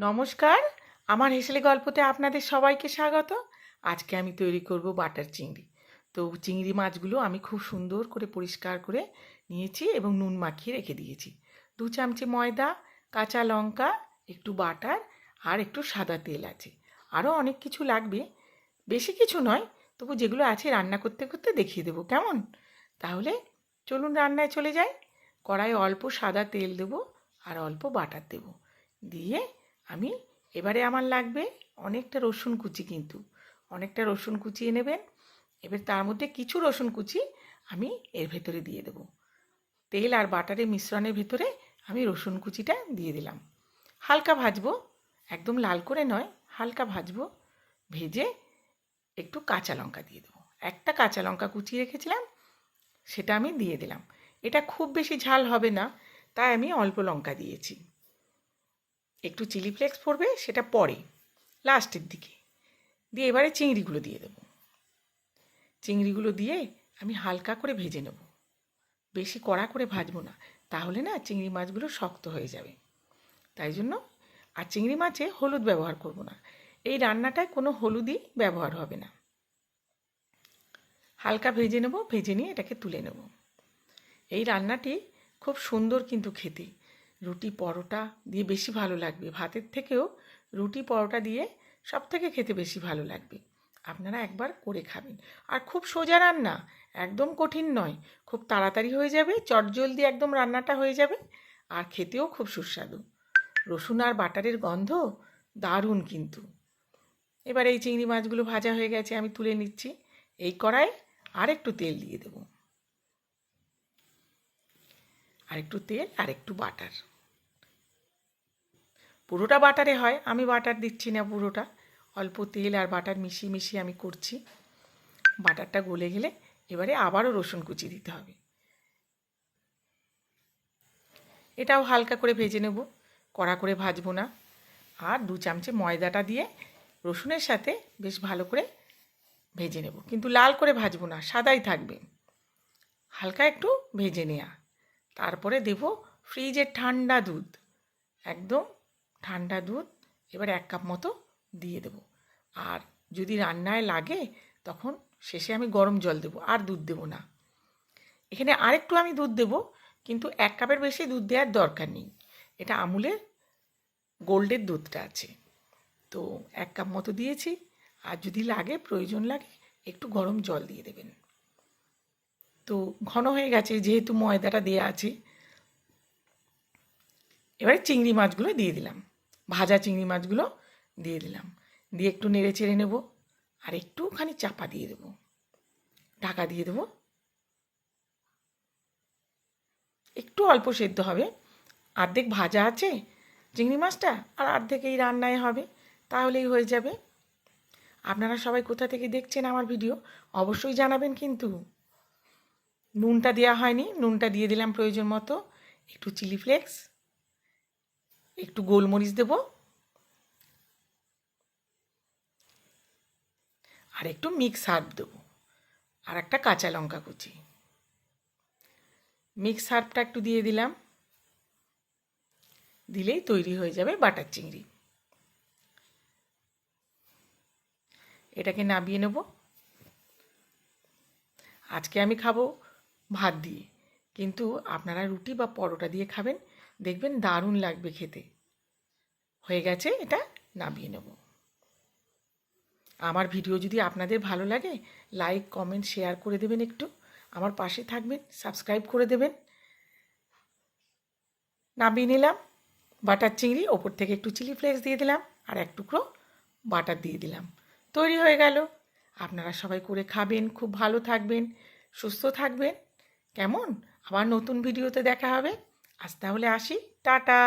নমস্কার, আমার হেসেলে গল্পতে আপনাদের সবাইকে স্বাগত। আজকে আমি তৈরি করব বাটার চিংড়ি। তো চিংড়ি মাছগুলো আমি খুব সুন্দর করে পরিষ্কার করে নিয়েছি এবং নুন মাখিয়ে রেখে দিয়েছি। দু চামচে ময়দা, কাঁচা লঙ্কা, একটু বাটার আর একটু সাদা তেল আছে। আরও অনেক কিছু লাগবে। বেশি কিছু নয়, তবু যেগুলো আছে রান্না করতে করতে দেখিয়ে দেবো, কেমন? তাহলে চলুন রান্নায় চলে যাই। কড়াই অল্প সাদা তেল দেবো আর অল্প বাটার দেবো। দিয়ে আমি? এবারে আমার লাগবে অনেকটা রসুন কুচি কিন্তু। অনেকটা রসুন কুচিয়ে নেবেন। এবার তার মধ্যে কিছু রসুন কুচি আমি এর ভেতরে দিয়ে দেবো। তেল আর বাটারের মিশ্রণের ভেতরে আমি রসুন কুচিটা দিয়ে দিলাম। হালকা ভাজবো, একদম লাল করে নয়, হালকা ভাজবো, ভেজে একটু কাঁচা লঙ্কা দিয়ে দেবো। একটা কাঁচা লঙ্কা কুচিয়ে রেখেছিলাম, সেটা আমি দিয়ে দিলাম। এটা খুব বেশি ঝাল হবে না, তাই আমি অল্প লঙ্কা দিয়েছি। একটু চিলি ফ্লেক্স পড়বে, সেটা পরে, লাস্টের দিকে। দিয়ে এবারে চিংড়িগুলো দিয়ে দেবো। চিংড়িগুলো দিয়ে আমি হালকা করে ভেজে নেব। বেশি কড়া করে ভাজবো না, তাহলে না চিংড়ি মাছগুলো শক্ত হয়ে যাবে। তাই জন্য আর চিংড়ি মাছে হলুদ ব্যবহার করব না। এই রান্নাটায় কোনো হলুদই ব্যবহার হবে না। হালকা ভেজে নেব, ভেজে নিয়ে এটাকে তুলে নেব। এই রান্নাটি খুব সুন্দর কিন্তু খেতে। রুটি পরোটা দিয়ে বেশি ভালো লাগবে। ভাতের থেকেও রুটি পরোটা দিয়ে সব থেকে খেতে বেশি ভালো লাগবে। আপনারা একবার করে খাবেন। আর খুব সোজা রান্না, একদম কঠিন নয়। খুব তাড়াতাড়ি হয়ে যাবে, চটজলদি একদম রান্নাটা হয়ে যাবে, আর খেতেও খুব সুস্বাদু। রসুন আর বাটারের গন্ধ দারুণ কিন্তু। এবার এই চিংড়ি মাছগুলো ভাজা হয়ে গেছে, আমি তুলে নিচ্ছি। এই কড়াই আর একটু তেল দিয়ে দেবো। আর একটু তেল আর একটু বাটার। পুরোটা বাটারে হয়, আমি বাটার দিচ্ছি না পুরোটা। অল্প তেল আর বাটার মিশিয়ে মিশিয়ে আমি করছি। বাটারটা গলে গেলে এবারে আবারও রসুন কুচি দিতে হবে। এটাও হালকা করে ভেজে নেব, কড়া করে ভাজবো না। আর দু চামচে ময়দাটা দিয়ে রসুনের সাথে বেশ ভালো করে ভেজে নেব। কিন্তু লাল করে ভাজবো না, সাদাই থাকবে। হালকা একটু ভেজে নেওয়া তারপরে দেব ফ্রিজের ঠান্ডা দুধ। একদম ঠান্ডা দুধ এবার এক কাপ মতো দিয়ে দেবো। আর যদি রান্নায় লাগে, তখন শেষে আমি গরম জল দেবো, আর দুধ দেবো না। এখানে আরেকটু আমি দুধ দেবো, কিন্তু এক কাপের বেশি দুধ দেওয়ার দরকার নেই। এটা আমুলের গোল্ডের দুধটা আছে। তো এক কাপ মতো দিয়েছি, আর যদি লাগে, প্রয়োজন লাগে, একটু গরম জল দিয়ে দেবেন। তো ঘন হয়ে গেছে, যেহেতু ময়দাটা দেওয়া আছে এবারে চিংড়ি মাছগুলো দিয়ে দিলাম। ভাজা চিংড়ি মাছগুলো দিয়ে দিলাম। দিয়ে একটু নেড়ে চেড়ে নেব আর একটুখানি চাপা দিয়ে দেবো। ঢাকা দিয়ে দেবো। একটু অল্প সেদ্ধ হবে। অর্ধেক ভাজা আছে চিংড়ি মাছটা আর অর্ধেক এই রান্নায় হবে, তাহলেই হয়ে যাবে। আপনারা সবাই কোথা থেকে দেখছেন আমার ভিডিও অবশ্যই জানাবেন কিন্তু। নুনটা দেওয়া হয়নি, নুনটা দিয়ে দিলাম প্রয়োজন মতো। একটু চিলি ফ্লেক্স। একটু গোলমরিচ দেব। আর একটু মিক্স হার্ব দেবো। আর একটা কাঁচা লঙ্কা কুচি। মিক্স হার্বটা একটু দিয়ে দিলাম। দিলেই তৈরি হয়ে যাবে বাটার চিংড়ি। এটাকে নামিয়ে নেব। আজকে আমি খাব ভাত দিয়ে। কিন্তু আপনারা রুটি বা পরোটা দিয়ে খাবেন। দেখবেন দারুণ লাগবে খেতে। হয়ে গেছে, এটা নামিয়ে নেব। আমার ভিডিও যদি আপনাদের ভালো লাগে, লাইক, কমেন্ট, শেয়ার করে দেবেন একটু। আমার পাশে থাকবেন, সাবস্ক্রাইব করে দেবেন। নামিয়ে নিলাম, বাটার চিংড়ি, ওপর থেকে একটু চিলি ফ্লেক্স দিয়ে দিলাম, আর এক টুকরো বাটার দিয়ে দিলাম। তৈরি হয়ে গেল। আপনারা সবাই করে খাবেন, খুব ভালো থাকবেন, সুস্থ থাকবেন। কেমন? আবার নতুন ভিডিওতে দেখা হবে। আজ তাহলে আসি। টাটা।